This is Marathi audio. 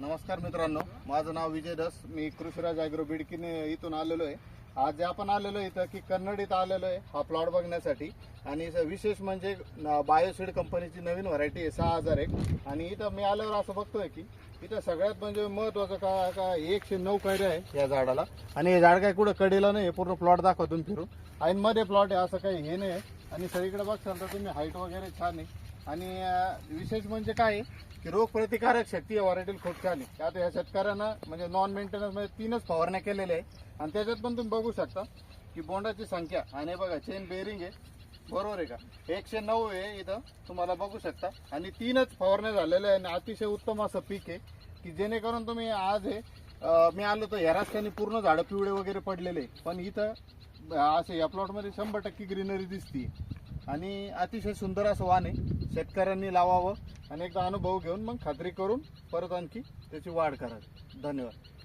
नमस्कार मित्रांनो माझं नाव विजय दस. मी कृषीराज अॅग्रो बिडकीने इथून आलेलो आहे. आज आपण आलेलो आहे इथं की कन्नड इथं आलेलो आहे हा प्लॉट बघण्यासाठी. आणि विशेष म्हणजे बायोसीड कंपनीची नवीन व्हरायटी आहे सहा हजार एक. आणि इथं मी आल्यावर असं बघतोय की इथं सगळ्यात म्हणजे महत्वाचं का का एकशे नऊ कैऱ्या आहे या झाडाला. आणि हे झाड काय कुठं कडेला नाही पूर्ण प्लॉट दाखवतून तुम्ही फिरून. आणि मध्ये प्लॉट आहे असं काही हे नाही आहे. आणि सगळीकडे बघशाल तर तुम्ही हाईट वगैरे छान आहे. आणि विशेष म्हणजे काय आहे की रोगप्रतिकारक शक्ती आहे व्हरायटीला खूप छान आहे. आता या शेतकऱ्यांना म्हणजे नॉन मेंटेनन्स म्हणजे तीनच फवारण्या केलेल्या आहे आणि त्याच्यात पण तुम्ही बघू शकता की बोंडाची संख्या आणि बघा चेन बेरिंग आहे. बरोबर आहे का? एकशे नऊ आहे इथं तुम्हाला बघू शकता. आणि तीनच फवारण्या झालेल्या आहे आणि अतिशय उत्तम असं पीक आहे की जेणेकरून तुम्ही आज हे मी आलो तर ह्या रस्त्याने पूर्ण झाडं पिवळे वगैरे पडलेले आहे. पण इथं असे या प्लॉटमध्ये शंभर टक्के ग्रीनरी दिसते आणि अतिशय सुंदर असं वाण आहे. शेतकऱ्यांनी लावावं. आणि एकदा अनुभव घेऊन मग खात्री करून परत आणखी त्याची वाढ करावी. धन्यवाद.